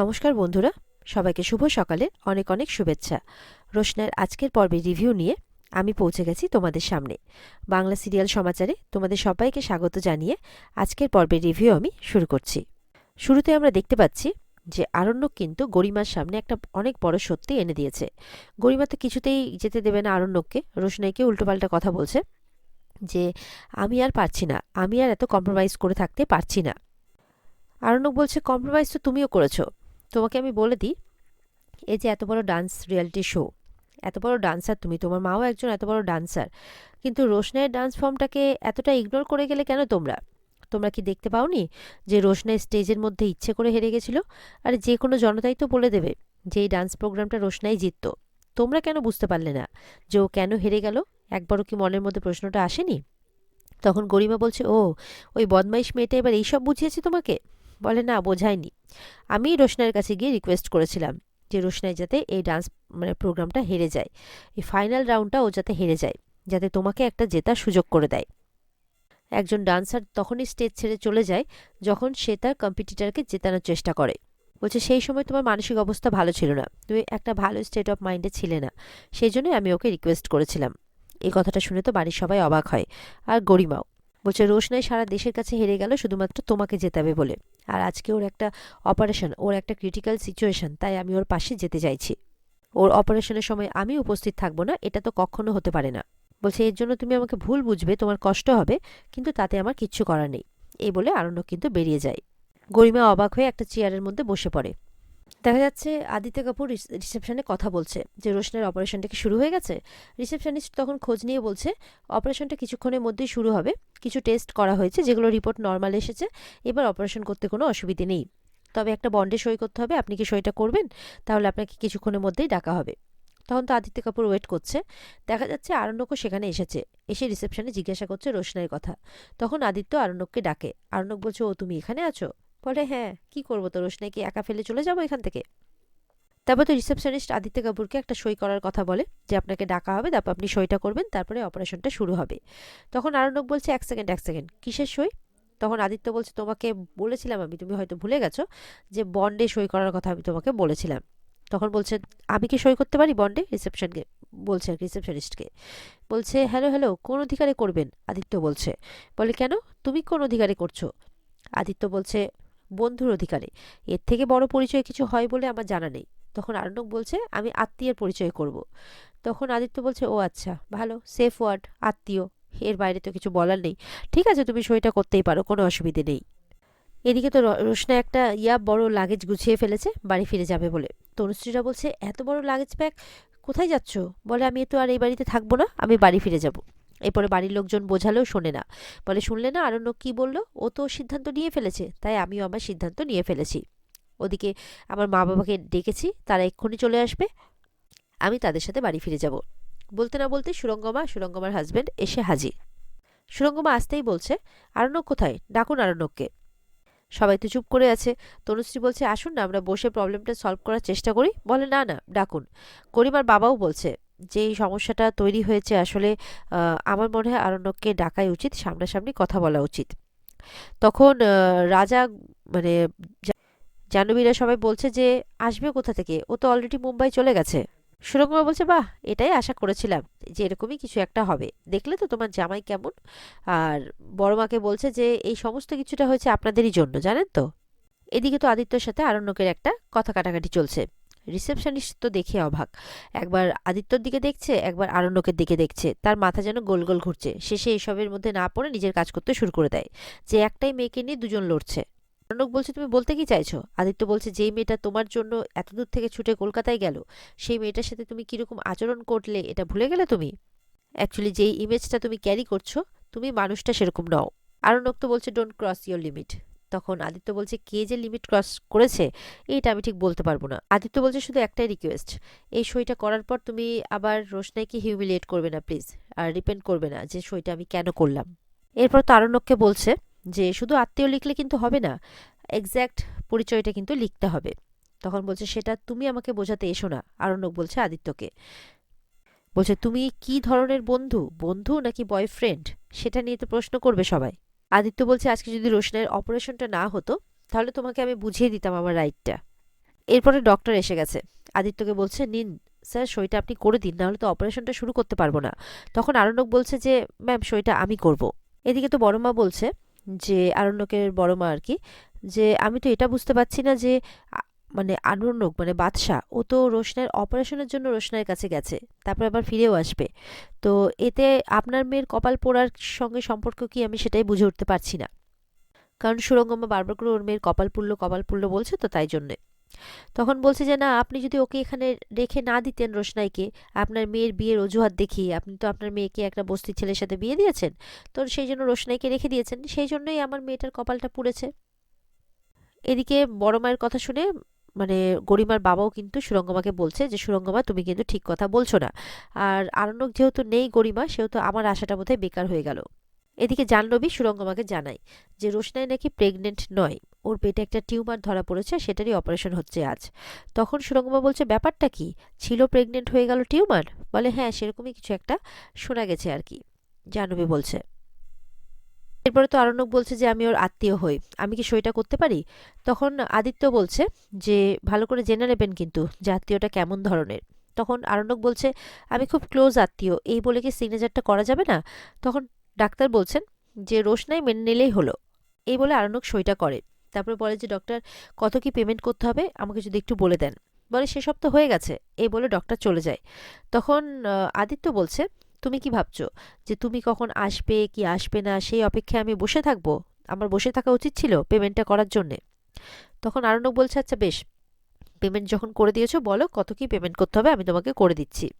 নমস্কার বন্ধুরা, সবাইকে শুভ সকালে অনেক অনেক শুভেচ্ছা। রোশনের আজকের পর্বের রিভিউ নিয়ে আমি পৌঁছে গেছি তোমাদের সামনে। বাংলা সিরিয়াল সমাচারে তোমাদের সবাইকে স্বাগত জানিয়ে আজকের পর্বের রিভিউ আমি শুরু করছি। শুরুতে আমরা দেখতে পাচ্ছি যে আরণ্যক কিন্তু গরিমার সামনে একটা অনেক বড় সত্যি এনে দিয়েছে। গরিমা তো কিছুতেই যেতে দেবে না আরণ্যককে রোশনাইকে উল্টোপাল্টা কথা বলছে যে, আমি আর পারছি না, আমি আর এত কম্প্রোমাইজ করে থাকতে পারছি না। আরণ্যক বলছে কম্প্রোমাইজ তো তুমিও করেছ তোমাকে আমি বলে দিই, এই যে এত বড় ডান্স রিয়ালিটি শো এত বড় ডান্সার তুমি, তোমার মাও একজন এত বড় ডান্সার কিন্তু রোশনাইয়ের ডান্স ফর্মটাকে এতটা ইগনোর করে গেলে কেন তোমরা? তোমরা কি দেখতে পাওনি যে রোশনাই স্টেজের মধ্যে ইচ্ছে করে হেরে গেছিল? আর যে কোনো জনতাই তো বলে দেবে যে এই ডান্স প্রোগ্রামটা রোশনাই জিতত। তোমরা কেন বুঝতে পারলে না যে ও কেন হেরে গেল? একবারও কি মনের মধ্যে প্রশ্নটা আসেনি? তখন গরিমা বলছে, ও, ওই বদমাইশ মেয়েটা এবার এইসব বুঝিয়েছে তোমাকে? বলে, না, বোঝায়নি। আমি রোশনাইয়ের কাছে গিয়ে রিকোয়েস্ট করেছিলাম যে রোশনাই যাতে এই ডান্স মানে প্রোগ্রামটা হেরে যায়। এই ফাইনাল রাউন্ডটা ও যাতে হেরে যায়, যাতে তোমাকে একটা জেতার সুযোগ করে দেয়। একজন ডান্সার তখনই স্টেজ ছেড়ে চলে যায়, যখন সে তার কম্পিটিটারকে জেতানোর চেষ্টা করে। বলছে, সেই সময় তোমার মানসিক অবস্থা ভালো ছিল না। তুমি একটা ভালো স্টেট অফ মাইন্ডে ছিলে না। সেই জন্যই আমি ওকে রিকোয়েস্ট করেছিলাম। এই কথাটা শুনে তো বাড়ির সবাই অবাক হয়। আর গরিমাও বলছে, রোশনাই সারা দেশের কাছে হেরে গেল, শুধুমাত্র তোমাকে জেতাবে বলে। আর আজকে ওর একটা অপারেশন ওর একটা ক্রিটিক্যাল সিচুয়েশন তাই আমি ওর পাশে যেতে চাইছি। ওর অপারেশনের সময় আমি উপস্থিত থাকব না, এটা তো কখনো হতে পারে না। বলছে, এর জন্য তুমি আমাকে ভুল বুঝবে, তোমার কষ্ট হবে, কিন্তু তাতে আমার কিচ্ছু করার নেই। এই বলে আরণ্যক কিন্তু বেরিয়ে যায়। গরিমা অবাক হয়ে একটা চেয়ারের মধ্যে বসে পড়ে। দেখা যাচ্ছে আদিত্য কাপুর রিসেপশনে কথা বলছে যে রোশনের অপারেশনটা কি শুরু হয়ে গেছে? রিসেপশনিস্ট তখন খোঁজ নিয়ে বলছে, অপারেশনটা কিছুক্ষণের মধ্যেই শুরু হবে। কিছু টেস্ট করা হয়েছে, যেগুলো রিপোর্ট নর্মাল এসেছে। এবার অপারেশন করতে কোনো অসুবিধে নেই। তবে একটা বন্ডে সই করতে হবে, আপনি কি সইটা করবেন? তাহলে আপনাকে কিছুক্ষণের মধ্যেই ডাকা হবে। তখন তো আদিত্য কাপুর ওয়েট করছে। দেখা যাচ্ছে আরণ্যকও সেখানে এসেছে। এসে রিসেপশনে জিজ্ঞাসা করছে রোশনাইয়ের কথা। তখন আদিত্য আরণ্যককে ডাকে, আরণ্যক বলছে, ও, তুমি এখানে আছো? বলে হ্যাঁ কি করব তো রোশনাইকে একা ফেলে চলে যাব এখান থেকে? তারপর তো রিসেপশনিস্ট আদিত্য কাপুরকে একটা সই করার কথা বলে যে আপনাকে ডাকা হবে, তারপর আপনি সইটা করবেন, তারপরে অপারেশনটা শুরু হবে। তখন আরণ্যক বলছে, এক সেকেন্ড এক সেকেন্ড, কিসের সই? তখন আদিত্য বলছে, তোমাকে বলেছিলাম আমি, তুমি হয়তো ভুলে গেছো যে বন্ডে সই করার কথা আমি তোমাকে বলেছিলাম। তখন বলছে, আমি কি সই করতে পারি বন্ডে? রিসেপশনকে বলছে আর রিসেপশনিস্টকে। বলছে, হ্যালো হ্যালো, কোন অধিকারে করবেন? আদিত্য বলছে। বলে, কেন? তুমি কোন অধিকারে করছ? আদিত্য বলছে বন্ধুর অধিকারে। এর থেকে বড় পরিচয় কিছু হয় বলে আমার জানা নেই। তখন আরণ্যক বলছে, আমি আত্মীয়ের পরিচয় করব। তখন আদিত্য বলছে, ও আচ্ছা ভালো সেফ ওয়ার্ড আত্মীয়। এর বাইরে তো কিছু বলার নেই। ঠিক আছে, তুমি সইটা করতেই পারো, কোনো অসুবিধে নেই। এদিকে তো রোশনা একটা ইয়া বড় লাগেজ গুছিয়ে ফেলেছে, বাড়ি ফিরে যাবে বলে। তনুশ্রীরা বলছে, এত বড় লাগেজ ব্যাগ কোথায় যাচ্ছ? বলে, আমি তো আর এই বাড়িতে থাকব না, আমি বাড়ি ফিরে যাব। এরপরে বাড়ির লোকজন বোঝালেও শোনে না। বলে, শুনলে না আরণ্যক কী বলল? ও তো সিদ্ধান্ত নিয়ে ফেলেছে, তাই আমিও আমার সিদ্ধান্ত নিয়ে ফেলেছি। ওদিকে আমার মা বাবাকে ডেকেছি, তারা এক্ষুনি চলে আসবে। আমি তাদের সাথে বাড়ি ফিরে যাব। বলতে না বলতে সুরঙ্গমা, সুরঙ্গমার হাজব্যান্ড এসে হাজির। সুরঙ্গমা আসতেই বলছে আরণ্যক কোথায়? ডাকুন আরণ্যককে। সবাই তো চুপ করে আছে। তনুশ্রী বলছে, আসুন না, আমরা বসে প্রবলেমটা সলভ করার চেষ্টা করি। বলে, না না, ডাকুন। করিমার বাবাও বলছে যে সমস্যাটা তৈরি হয়েছে আসলে আমার মনে হয় আরণ্যককে ডাকাই উচিত, সামনাসামনি কথা বলা উচিত। তখন রাজা মানে জাহ্নবীরা সবাই বলছে যে, আসবে কোথা থেকে? ও তো অলরেডি মুম্বাই চলে গেছে। সুরঙ্গমা বলছে, বাহ, এটাই আশা করেছিলাম যে, এরকমই কিছু একটা হবে। দেখলে তো তোমার জামাই কেমন। আর বড় মাকে বলছে যে, এই সমস্ত কিছুটা হয়েছে আপনাদেরই জন্য, জানেন তো? এদিকে তো আদিত্যর সাথে আরণ্যকের একটা কথা কাটাকাটি চলছে। রিসেপশনিস্ট তো দেখে অবাক। একবার আদিত্যর দিকে দেখছে, একবার আরণ্যকের দিকে দেখছে। তার মাথা যেন গোল গোল ঘুরছে। শেষে এসবের মধ্যে না পড়ে নিজের কাজ করতে শুরু করে দেয় যে একটাই মেয়েকে নিয়ে দুজন লড়ছে। অর্ণব বলছে, তুমি বলতে কি চাইছো? আদিত্য বলছে যেই মেয়েটা তোমার জন্য এত দূর থেকে ছুটে কলকাতায় গেল, সেই মেয়েটার সাথে তুমি কীরকম আচরণ করলে এটা ভুলে গেলে তুমি? অ্যাকচুয়ালি যেই ইমেজটা তুমি ক্যারি করছ, তুমি মানুষটা সেরকম নও। আরণ্যক তো বলছে ডোন্ট ক্রস ইয়োর লিমিট তখন আদিত্য বলছে, কে যে লিমিট ক্রস করেছে, এটা আমি ঠিক বলতে পারব না। আদিত্য বলছে, শুধু একটাই রিকোয়েস্ট এই সইটা করার পর তুমি আবার রোশনাইকে হিউমিলিয়েট করবে না প্লিজ আর ডিপেন্ড করবে না যে সইটা আমি কেন করলাম? এরপর তারণ্যককে বলছে যে, শুধু আত্মীয় লিখলে কিন্তু হবে না এক্স্যাক্ট পরিচয়টা কিন্তু লিখতে হবে। তখন বলছে, সেটা তুমি আমাকে বোঝাতে এসো না। আরণ্যক বলছে আদিত্যকে। বলছে, তুমি কি ধরনের বন্ধু? বন্ধু নাকি বয়ফ্রেন্ড সেটা নিয়ে তো প্রশ্ন করবে সবাই। আদিত্য বলছে, আজকে যদি রোশনের অপারেশনটা না হতো, তাহলে তোমাকে আমি বুঝিয়ে দিতাম আমার রাইটটা এরপরে ডক্টর এসে গেছে। আদিত্যকে বলছে, নিন, স্যার, সইটা আপনি করে দিন, নাহলে তো অপারেশনটা শুরু করতে পারব না। তখন আরণ্যক বলছে যে, ম্যাম, সইটা আমি করব। এদিকে তো বড় মা বলছে যে, আরণ্যকের বড় মা আর কি, যে, আমি তো এটা বুঝতে পারছি না যে মানে আরণ্যক মানে বাদশাহ, ও তো রোশনার অপারেশনের জন্য রোশনার কাছে গেছে, তারপর আবার ফিরেও আসবে। তো এতে আপনার মেয়ের কপাল পোড়ার সঙ্গে সম্পর্ক কি আমি সেটাই বুঝে উঠতে পারছি না। কারণ সুরঙ্গমা বারবার করে ওর মেয়ের কপাল পুড়লো কপাল পুড়লো বলছে তো তাই জন্যে। তখন বলছে যে, না, আপনি যদি ওকে এখানে রেখে না দিতেন রোশনাইকে, আপনার মেয়ের বিয়ের অজুহাত দেখিয়ে, আপনি তো আপনার মেয়েকে একটা বস্তির ছেলের সাথে বিয়ে দিয়েছেন, তো সেই জন্য রোশনাইকে রেখে দিয়েছেন, সেই জন্যই আমার মেয়েটার কপালটা পুড়েছে। এদিকে বড় মায়ের কথা শুনে মানে গরিমার বাবাও কিন্তু সুরঙ্গমাকে বলছে যে, সুরঙ্গমা, তুমি কিন্তু ঠিক কথা বলছো না। আর আরণ্যক যেহেতু নেই গরিমা, সেহেতু আমার আশাটা বোধহয় বেকার হয়ে গেল। এদিকে জাহ্নবী সুরঙ্গমাকে জানায় যে, রোশনাই নাকি প্রেগনেন্ট নয়। ওর পেটে একটা টিউমার ধরা পড়েছে, সেটারই অপারেশন হচ্ছে আজ। তখন সুরঙ্গমা বলছে, ব্যাপারটা কি? ছিল প্রেগনেন্ট হয়ে গেল টিউমার? বলে হ্যাঁ সেরকমই কিছু একটা শোনা গেছে আর কি। জাহ্নবী বলছে এরপরে তো আরণ্যক বলছে যে আমি ওর আত্মীয় হই। আমি কি সইটা করতে পারি? তখন আদিত্য বলছে যে, ভালো করে জেনে নেবেন কিন্তু যে আত্মীয়টা কেমন ধরনের। তখন আরণ্যক বলছে, আমি খুব ক্লোজ আত্মীয়, এই বলে কি সিগনেচারটা করা যাবে না? তখন ডাক্তার বলছেন যে, রোশনাই মেনে নিলেই হলো। এই বলে আরণ্যক সইটা করে। তারপরে বলে যে, ডক্টর, কত কি পেমেন্ট করতে হবে? আমাকে যদি একটু বলে দেন। বলে, সেসব তো হয়ে গেছে। এই বলে ডক্টর চলে যায়। তখন আদিত্য বলছে তুমি কি ভাবছ? যে তুমি কখন আসবে, কি আসবে না, সেই অপেক্ষায় আমি বসে থাকব? আমার বসে থাকা উচিত ছিল পেমেন্টটা করার জন্যে। তখন আরণ্যক বলছে আচ্ছা বেশ। পেমেন্ট যখন করে দিয়েছ, বলো কত কি পেমেন্ট করতে হবে, আমি তোমাকে করে দিচ্ছি।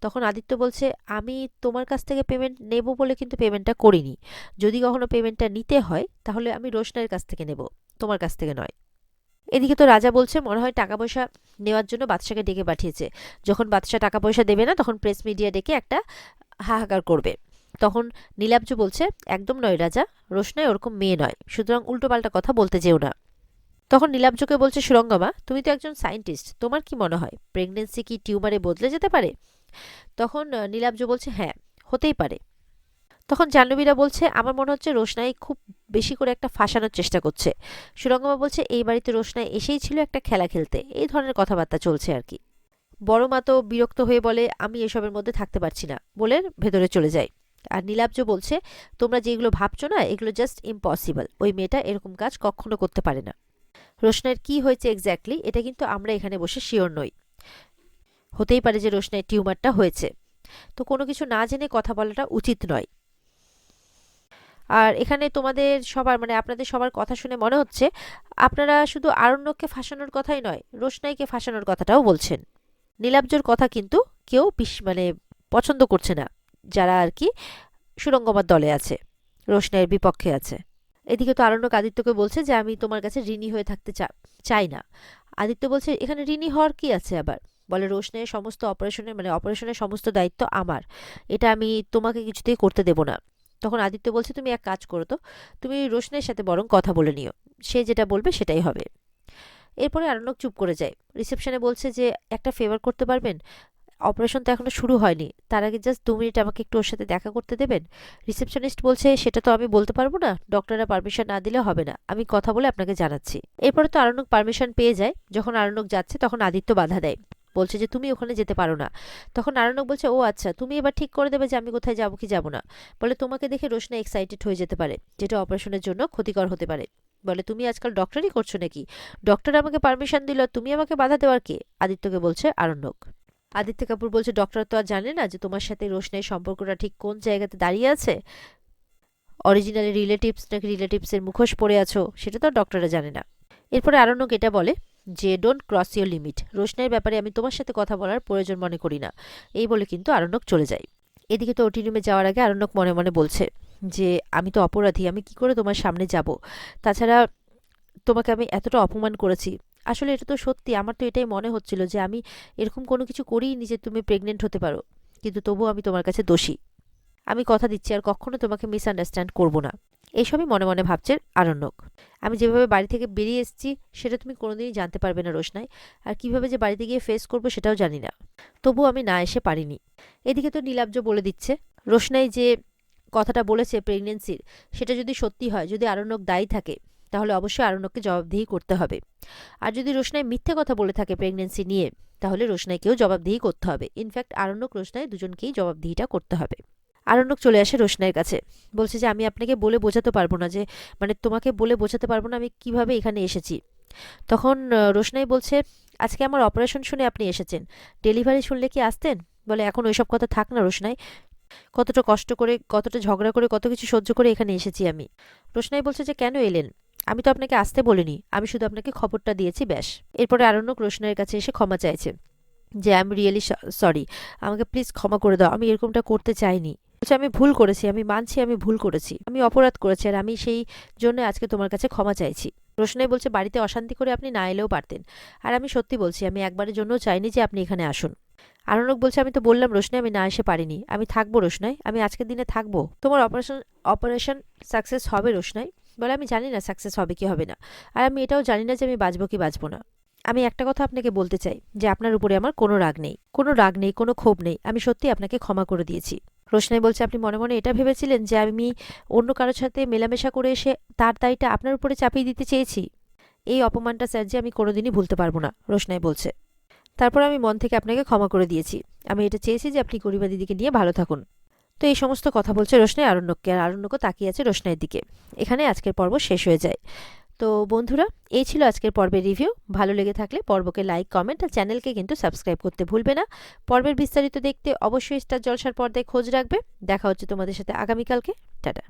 তখন আদিত্য বলছে, আমি তোমার কাছ থেকে পেমেন্ট নেব বলে কিন্তু পেমেন্টটা করিনি। যদি কখনো পেমেন্টটা নিতে হয়, তাহলে আমি রোশনাইয়ের কাছ থেকে নেব। তোমার কাছ থেকে নয়। এদিকে তো রাজা বলছে, মনে হয় টাকা পয়সা নেওয়ার জন্য বাদশাকে ডেকে পাঠিয়েছে। যখন বাদশা টাকা পয়সা দেবে না, তখন প্রেস মিডিয়া ডেকে একটা হাহাকার করবে। তখন নীলাব্জ বলছে, একদম নয় রাজা, রোশনাই ওরকম মেয়ে নয়, সুতরাং উল্টোপাল্টা কথা বলতে যেও না। তখন নীলাব্জকে বলছে, সুরঙ্গমা, তুমি তো একজন সায়েন্টিস্ট তোমার কি মনে হয় প্রেগনেন্সি কি টিউমারে বদলে যেতে পারে? তখন নীলাব্জ বলছে হ্যাঁ হতেই পারে। তখন জাহ্নবীরা বলছে, আমার মনে হচ্ছে রোশনাই খুব বেশি করে একটা ফাঁসানোর চেষ্টা করছে। সুরঙ্গমা বলছে, এই বাড়িতে রোশনাই এসেই ছিল একটা খেলা খেলতে। এই ধরনের কথাবার্তা চলছে আর কি। বড় মা তো বিরক্ত হয়ে বলে, আমি এসবের মধ্যে থাকতে পারছি না। বলে ভেতরে চলে যায়। আর নীলাব্জ বলছে, তোমরা যেগুলো ভাবছ না, এগুলো জাস্ট ইম্পসিবল ওই মেয়েটা এরকম কাজ কখনো করতে পারে না। রোশনাইয়ের কি হয়েছে এক্স্যাক্টলি এটা কিন্তু আমরা এখানে বসে শিওর নই। হতেই পারে যে রোশনাইয়ের টিউমারটা হয়েছে। তো কোনো কিছু না জেনে কথা বলাটা উচিত নয়। আর এখানে তোমাদের সবার মানে আপনাদের সবার কথা শুনে মনে হচ্ছে, আপনারা শুধু আরণ্যককে ফাঁসানোর কথাই নয়, রোশনাইকে ফাঁসানোর কথাটাও বলছেন। নীলাব্জর কথা কিন্তু কেউ বিশ- মানে পছন্দ করছে না, যারা আর কি সুরঙ্গমার দলে আছে, রোশনাইয়ের বিপক্ষে আছে। এদিকে তো আরণ্যক আদিত্যকে বলছে যে, আমি তোমার কাছে ঋণী হয়ে থাকতে চাই না। আদিত্য বলছে, এখানে ঋণী হওয়ার কি আছে আবার? বলে, রোশনাইয়ের সমস্ত অপারেশনের মানে অপারেশনের সমস্ত দায়িত্ব আমার। এটা আমি তোমাকে কিছুতেই করতে দেব না। তখন আদিত্য বলছে, তুমি এক কাজ করো তো, তুমি রোশনের সাথে বরং কথা বলে নিও। সে যেটা বলবে সেটাই হবে। এরপরে আরণ্যক চুপ করে যায়। রিসেপশনে বলছে যে, একটা ফেভার করতে পারবেন? অপারেশন তো এখনও শুরু হয়নি। তার আগে জাস্ট দু মিনিট আমাকে একটু ওর সাথে দেখা করতে দেবেন? রিসেপশনিস্ট বলছে, সেটা তো আমি বলতে পারব না। ডক্টররা পারমিশন না দিলে হবে না। আমি কথা বলে আপনাকে জানাচ্ছি। এরপরে তো আরণ্যক পারমিশন পেয়ে যায়। যখন আরণ্যক যাচ্ছে, তখন আদিত্য বাধা দেয়। বলছে যে, তুমি ওখানে যেতে পারো না। তখন আরণ্যক বলছে, ও আচ্ছা তুমি এবার ঠিক করে দেবে যে, আমি কোথায় যাব কি যাব না। বলে, তোমাকে দেখে রোশনা এক্সাইটেড হয়ে যেতে পারে, যেটা অপারেশনের জন্য ক্ষতিকর হতে পারে। বলে, তুমি আজকাল ডক্টরই করছ নাকি? ডক্টর আমাকে পারমিশন দিল, তুমি আমাকে বাধা দেওয়ার কে? আদিত্যকে বলছে আরণ্যক। আদিত্য কাপুর বলছে ডক্টর তো আর জানে না যে, তোমার সাথে রোশনের সম্পর্কটা ঠিক কোন জায়গাতে দাঁড়িয়ে আছে? অরিজিনালি রিলেটিভস নাকি রিলেটিভসের মুখোশ পড়ে আছো, সেটা তো ডক্টররা জানে না। এরপরে আরণ্যক এটা বলে যে ডোন্ট ক্রস ইউর লিমিট রোশনের ব্যাপারে আমি তোমার সাথে কথা বলার প্রয়োজন মনে করি না। এই বলে কিন্তু আরণ্যক চলে যায়। এদিকে তো ওটি রুমে যাওয়ার আগে আরণ্যক মনে মনে বলছে যে, আমি তো অপরাধী, আমি কি করে তোমার সামনে যাব? তাছাড়া তোমাকে আমি এতটা অপমান করেছি। আসলে এটা তো সত্যি, আমার তো এটাই মনে হচ্ছিল যে, আমি এরকম কোনো কিছু করিনি যে তুমি প্রেগনেন্ট হতে পারো। কিন্তু তবুও আমি তোমার কাছে দোষী। আমি কথা দিচ্ছি আর কখনো তোমাকে মিসআন্ডারস্ট্যান্ড করব না। এইসবই মনে মনে ভাবছে আরণ্যক। আমি যেভাবে বাড়ি থেকে বেরিয়ে এসেছি, সেটা তুমি কোনোদিনই জানতে পারবে না রোশনাই। আর কীভাবে যে বাড়িতে গিয়ে ফেস করব সেটাও জানি না। তবুও আমি না এসে পারিনি। এদিকে তো নীলাব্জ বলে দিচ্ছে, রোশনাই যে কথাটা বলেছে প্রেগনেন্সির সেটা যদি সত্যি হয়, যদি আরণ্যক দায়ী থাকে, তাহলে অবশ্যই আরণ্যককে জবাবদিহি করতে হবে। আর যদি রোশনাই মিথ্যে কথা বলে থাকে প্রেগনেন্সি নিয়ে, তাহলে রোশনাইকেও জবাবদিহি করতে হবে। ইনফ্যাক্ট আরণ্যক রোশনাই দুজনকেই জবাবদিহিটা করতে হবে। আরণ্যক চলে আসে রোশনাইয়ের কাছে। বলছে যে, আমি আপনাকে বলে বোঝাতে পারব না যে মানে তোমাকে বলে বোঝাতে পারব না আমি কীভাবে এখানে এসেছি। তখন রোশনাই বলছে, আজকে আমার অপারেশন শুনে আপনি এসেছেন। ডেলিভারি শুনলে কি আসতেন? বলে, এখন ওইসব কথা থাক না রোশনাই। কতটা কষ্ট করে, কতটা ঝগড়া করে, কত কিছু সহ্য করে এখানে এসেছি আমি। রোশনাই বলছে যে, কেন এলেন? আমি তো আপনাকে আসতে বলিনি। আমি শুধু আপনাকে খবরটা দিয়েছি, ব্যাস। এরপরে আরণ্যক রোশনাইয়ের কাছে এসে ক্ষমা চাইছে যে আই এম রিয়েলি সরি আমাকে প্লিজ ক্ষমা করে দাও। আমি এরকমটা করতে চাইনি। বলছে, আমি ভুল করেছি, আমি মানছি, আমি ভুল করেছি। আমি অপরাধ করেছি আর আমি সেই জন্য আজকে তোমার কাছে ক্ষমা চাইছি। রোশনাই বলছে, বাড়িতে অশান্তি করে আপনি না এলেও পারতেন। আর আমি সত্যি বলছি, আমি একবারের জন্যও চাইনি যে আপনি এখানে আসুন। আরণক বলছে, আমি তো বললাম রোশনাই, আমি না এসে পারিনি। আমি থাকব রোশনাই, আমি আজকের দিনে থাকব। তোমার অপারেশন অপারেশন সাকসেস হবে রোশনাই? বলে, আমি জানি না সাকসেস হবে কি হবে না। আর আমি এটাও জানি না যে আমি বাঁচবো কি বাঁচবো না। আমি একটা কথা আপনাকে বলতে চাই, যে আপনার উপরে আমার কোনো রাগ নেই। কোনো রাগ নেই, কোনো ক্ষোভ নেই। আমি সত্যি আপনাকে ক্ষমা করে দিয়েছি। রোশনাই বলছে, আপনি মনে মনে এটা ভেবেছিলেন যে আমি অন্য কারোর সাথে মেলামেশা করে এসে তার দায়টা আপনার উপরে চাপিয়ে দিতে চেয়েছি? এই অপমানটা স্যার যে আমি কোনোদিনই ভুলতে পারব না, রোশনাই বলছে। তারপর আমি মন থেকে আপনাকে ক্ষমা করে দিয়েছি। আমি এটা চেয়েছি যে আপনি গরিবা দিদিকে নিয়ে ভালো থাকুন। তো এই সমস্ত কথা বলছে রোশনাই আরণ্যককে, আর আরণ্যকও তাকিয়ে আছে রোশনাইয়ের দিকে। এখানে আজকের পর্ব শেষ হয়ে যায়। তো বন্ধুরা এই ছিল আজকের পর্বের রিভিউ ভালো লেগে থাকলে পর্বকে লাইক কমেন্ট আর চ্যানেলকে কিন্তু সাবস্ক্রাইব করতে ভুলবে না। পর্বের বিস্তারিত দেখতে অবশ্যই স্টার জলসার পর্দায় খোঁজ রাখবে। দেখা হচ্ছে তোমাদের সাথে আগামীকালকে। টাটা।